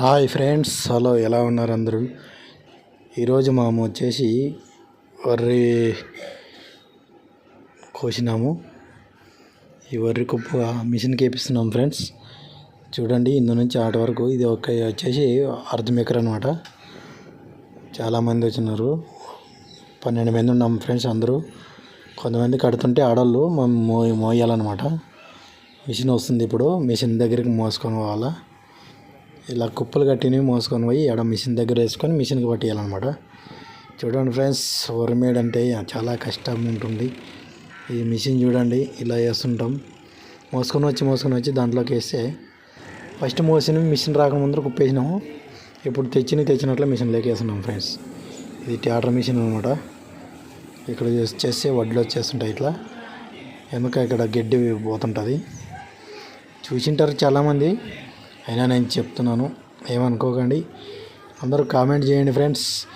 Hi friends hello ఎలా ఉన్నారు అందరూ? ఈరోజు మేము వచ్చేసి వరి కోసినాము. ఈ వరి కుప్ప మిషన్కి వేపిస్తున్నాం ఫ్రెండ్స్. చూడండి ఇందు నుంచి ఆట వరకు ఇది ఒక వచ్చేసి అర్ధ ఎకర్ అనమాట చాలామంది వచ్చినారు. పన్నెండు మంది ఉన్నాం ఫ్రెండ్స్ అందరూ. కొంతమంది కడుతుంటే ఆడవాళ్ళు మేము మో మోయాలన్నమాట. మిషన్ వస్తుంది ఇప్పుడు. మిషన్ దగ్గరికి మోసుకొని పోవాలా. ఇలా కుప్పలు కట్టినవి మోసుకొని పోయి ఆడ మిషన్ దగ్గర వేసుకొని మిషన్కి పట్టేయాలన్నమాట. చూడండి ఫ్రెండ్స్ వరమేడ్ అంటే చాలా కష్టం ఉంటుంది. ఈ మిషన్ చూడండి ఇలా వేస్తుంటాం. మోసుకొని వచ్చి మోసుకొని వచ్చి దాంట్లోకి వేస్తే ఫస్ట్ మోసిన మిషన్ రాకముందర కుప్పేసినాము ఇప్పుడు తెచ్చిన తెచ్చినట్లు మిషన్లోకి వేస్తున్నాం ఫ్రెండ్స్. ఇది ట్యాటర్ మిషన్ అనమాట ఇక్కడ చేస్తే వడ్లు వచ్చేస్తుంటాయి ఇట్లా. వెనక ఇక్కడ గడ్డి పోతుంటుంది. చూసింటారు చాలామంది. అయినా నేను చెప్తున్నాను ఏమనుకోకండి. అందరూ కామెంట్ చేయండి ఫ్రెండ్స్.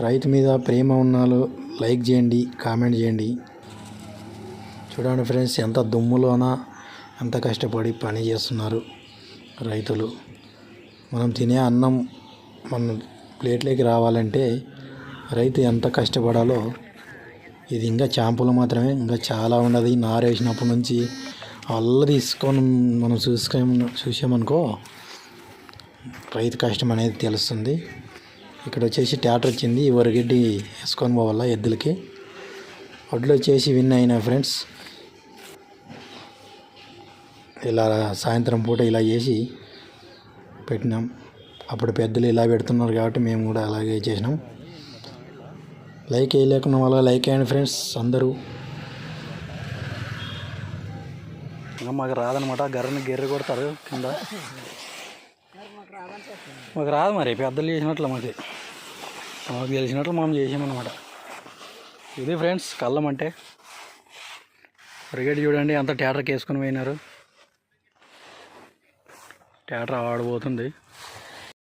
రైతు మీద ప్రేమ ఉన్నాలో లైక్ చేయండి కామెంట్ చేయండి. చూడండి ఫ్రెండ్స్ ఎంత దుమ్ములోన ఎంత కష్టపడి పని చేస్తున్నారు రైతులు. మనం తినే అన్నం మన ప్లేట్లోకి రావాలంటే రైతు ఎంత కష్టపడాలో ఇది ఇంకా చాంపులు మాత్రమే. ఇంకా చాలా ఉండదు నారేసినప్పటి నుంచి అల్ల తీసుకొని మనం చూసుకో చూసామనుకో రైతు కష్టం అనేది తెలుస్తుంది. ఇక్కడ వచ్చేసి ట్యాటర్ వచ్చింది ఈ వరిగడ్డి వేసుకొని పోవాలా ఎద్దులకి. వడ్లు వచ్చేసి విన్ అయినా ఫ్రెండ్స్. ఇలా సాయంత్రం పూట ఇలా చేసి పెట్టినాం. అప్పుడు పెద్దలు ఇలా పెడుతున్నారు కాబట్టి మేము కూడా అలాగే చేసినాం. లైక్ వేయలేకున్న వాళ్ళ లైక్ అయ్యండి ఫ్రెండ్స్ అందరూ. ఇంకా మాకు రాదనమాట. గర్రని గెర్రె కొడతారు కింద. మాకు రాదు మరి పెద్దలు చేసినట్లు మాకు. మాకు తెలిసినట్లు మనం చేసామన్నమాట. ఇది ఫ్రెండ్స్ కళ్ళం అంటే. క్రికెట్ చూడండి అంత థియేటర్కి వేసుకొని పోయినారు. థియేటర్ ఆడబోతుంది